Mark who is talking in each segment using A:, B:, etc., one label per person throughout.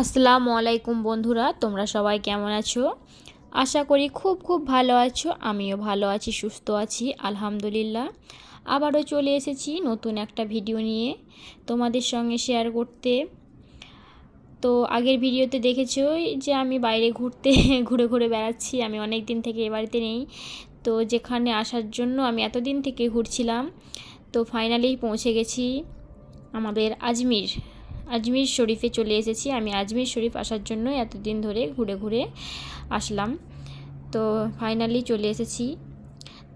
A: আসসালামু আলাইকুম বন্ধুরা, তোমরা সবাই কেমন আছো? আশা করি খুব খুব ভালো আছো, আমিও ভালো আছি, সুস্থ আছি, আলহামদুলিল্লাহ। আবারও চলে এসেছি নতুন একটা ভিডিও নিয়ে তোমাদের সঙ্গে শেয়ার করতে। তো আগের ভিডিওতে দেখেছ যে আমি বাইরে ঘুরতে, ঘুরে ঘুরে বেড়াচ্ছি, আমি অনেক দিন থেকে এ বাড়িতে নেই। তো যেখানে আসার জন্য আমি এতদিন থেকে ঘুরছিলাম। তো ফাইনালি পৌঁছে গেছি আমাদের আজমির। আজমির শরীফে চলে এসেছি। আমি আজমির শরীফ আসার জন্য এতদিন ধরে ঘুরে ঘুরে আসলাম। তো ফাইনালি চলে এসেছি।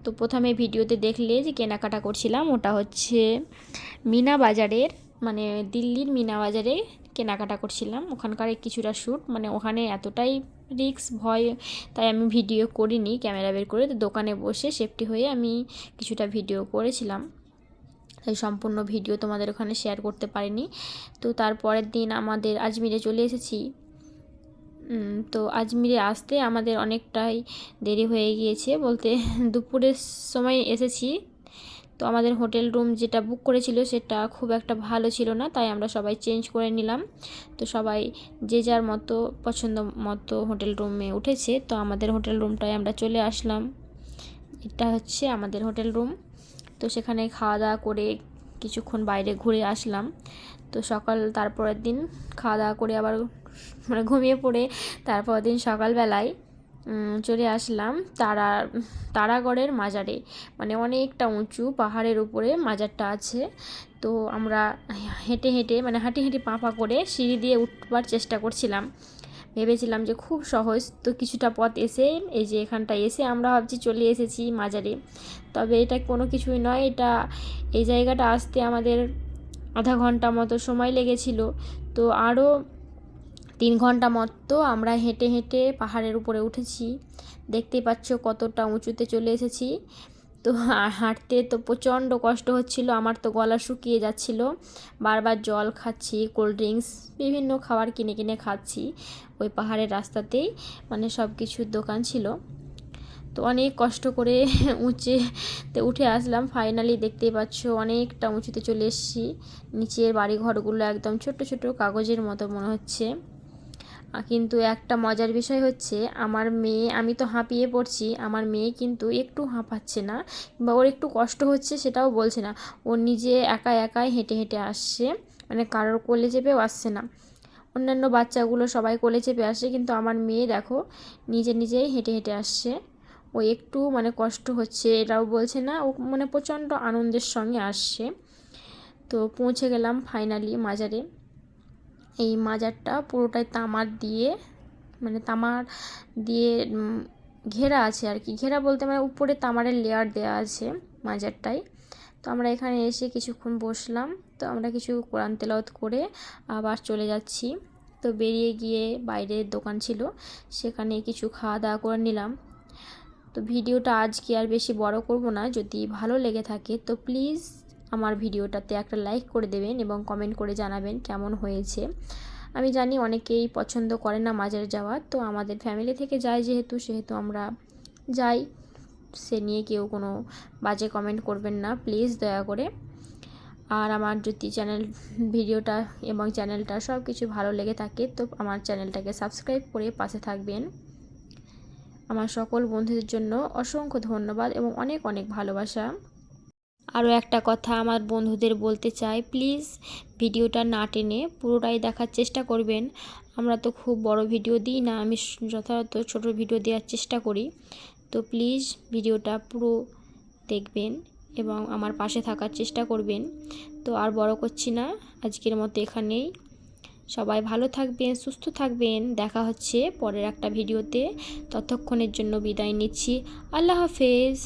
A: তো প্রথমে ভিডিওতে দেখলে যে কেনাকাটা করছিলাম, ওটা হচ্ছে মিনা বাজারের মানে দিল্লির মিনা বাজারে কেনাকাটা করছিলাম। ওখানকার কিছুটা শ্যুট মানে ওখানে এতটাই রিক্স ভয়, তাই আমি ভিডিও করিনি, ক্যামেরা বের করে। তো দোকানে বসে সেফটি হয়ে আমি কিছুটা ভিডিও করেছিলাম। তাই সম্পূর্ণ ভিডিও তোমাদের ওখানে শেয়ার করতে পারিনি। তো তারপরের দিন আমাদের আজমিরে চলে এসেছি। তো আজমিরে আসতে আমাদের অনেকটাই দেরি হয়ে গিয়েছে বলতে দুপুরের সময় এসেছি। তো আমাদের হোটেল রুম যেটা বুক করেছিল সেটা খুব একটা ভালো ছিল না, তাই আমরা সবাই চেঞ্জ করে নিলাম। তো সবাই যে যার মতো পছন্দ মতো হোটেল রুমে উঠেছে, তো আমাদের হোটেল রুমটায় আমরা চলে আসলাম। এটা হচ্ছে আমাদের হোটেল রুম। তো সেখানে খাওয়া দাওয়া করে কিছুক্ষণ বাইরে ঘুরে আসলাম। তো সকাল, তারপরের দিন খাওয়া দাওয়া করে আবার মানে ঘুমিয়ে পড়ে তারপর দিন সকালবেলায় চলে আসলাম তারা, তারাগড়ের মাজারে। মানে অনেকটা উঁচু পাহাড়ের উপরে মাজারটা আছে। তো আমরা হেঁটে হেঁটে মানে হাঁটি হাঁটি পা পা করে সিঁড়ি দিয়ে উঠবার চেষ্টা করছিলাম। ভেবেছিলাম যে খুব সহজ। তো কিছুটা পথ এসে, এই যে এখানটায় এসে আমরা ভাবছি চলে এসেছি মাজারে। তবে এটা কোনো কিছুই নয়, এটা এই জায়গাটা আসতে আমাদের আধা ঘণ্টা মতো সময় লেগেছিল। তো আরও তিন ঘণ্টা মতো আমরা হেঁটে হেঁটে পাহাড়ের উপরে উঠেছি। দেখতেই পাচ্ছ কতটা উঁচুতে চলে এসেছি। তো হাঁটতে তো প্রচণ্ড কষ্ট হচ্ছিল, আমার তো গলা শুকিয়ে যাচ্ছিল। বারবার জল খাচ্ছি, কোল্ড ড্রিঙ্কস, বিভিন্ন খাবার কিনে কিনে খাচ্ছি ওই পাহাড়ের রাস্তাতেই মানে সব কিছুর দোকান ছিল। তো অনেক কষ্ট করে উঁচেতে উঠে আসলাম ফাইনালি দেখতেই পাচ্ছ অনেকটা উঁচুতে চলে এসেছি। নিচের বাড়ি ঘরগুলো একদম ছোট ছোট কাগজের মতো মনে হচ্ছে। কিন্তু একটা মজার বিষয় হচ্ছে, আমার মেয়ে, আমি তো হাঁপিয়ে পড়ছি, আমার মেয়ে কিন্তু একটু হাঁপাচ্ছে না বা ওর একটু কষ্ট হচ্ছে সেটাও বলছে না। ও নিজে একা একাই হেঁটে হেঁটে আসছে মানে কারোর কোলে চেপেও আসছে না। অন্যান্য বাচ্চাগুলো সবাই কোলে চেপে আসে কিন্তু আমার মেয়ে দেখো, নিজে নিজেই হেঁটে হেঁটে আসছে। ও একটু মানে কষ্ট হচ্ছে, এটাও বলছে না, ও মানে প্রচণ্ড আনন্দের সঙ্গে আসছে। তো পৌঁছে গেলাম ফাইনালি মাজারে। এই মাজারটা পুরোটাই তামার দিয়ে মানে তামার দিয়ে ঘেরা আছে আর কি। ঘেরা বলতে মানে উপরে তামারের লেয়ার দেওয়া আছে মাজারটায় তো আমরা এখানে এসে কিছুক্ষণ বসলাম। তো আমরা কিছু কোরআন তেলাওত করে আবার চলে যাচ্ছি। তো বেরিয়ে গিয়ে বাইরের দোকান ছিল, সেখানে কিছু খাওয়া দাওয়া করে নিলাম। তো ভিডিওটা আজকে আর বেশি বড় করব না, যদি ভালো লেগে থাকে তো প্লিজ আমার ভিডিওটাতে একটা লাইক করে দেবেন এবং কমেন্ট করে জানাবেন কেমন হয়েছে। আমি জানি অনেকেই পছন্দ করে না মাজার যাওয়া, তো আমাদের ফ্যামিলি থেকে যায় যেহেতু, সেহেতু আমরা যাই। সে নিয়ে কেউ কোনো বাজে কমেন্ট করবেন না প্লিজ দয়া করে। আর আমার যদি চ্যানেল ভিডিওটা এবং চ্যানেলটা সব কিছু ভালো লেগে থাকে, তো আমার চ্যানেলটাকে সাবস্ক্রাইব করে পাশে থাকবেন। আমার সকল বন্ধুদের জন্য অসংখ্য ধন্যবাদ এবং অনেক অনেক ভালোবাসা। আরও একটা কথা আমার বন্ধুদের বলতে চাই প্লিজ ভিডিওটা না টেনে পুরোটাই দেখার চেষ্টা করবেন। আমরা তো খুব বড় ভিডিও দিই না, আমি যথাযথ ছোট ভিডিও দেওয়ার চেষ্টা করি। তো প্লিজ ভিডিওটা পুরো দেখবেন এবং আমার পাশে থাকার চেষ্টা করবেন। তো আর বড় করছি না, আজকের মতো এখানেই। সবাই ভালো থাকবেন, সুস্থ থাকবেন। দেখা হচ্ছে পরের একটা ভিডিওতে। ততক্ষণের জন্য বিদায় নিচ্ছি। আল্লাহ হাফেজ।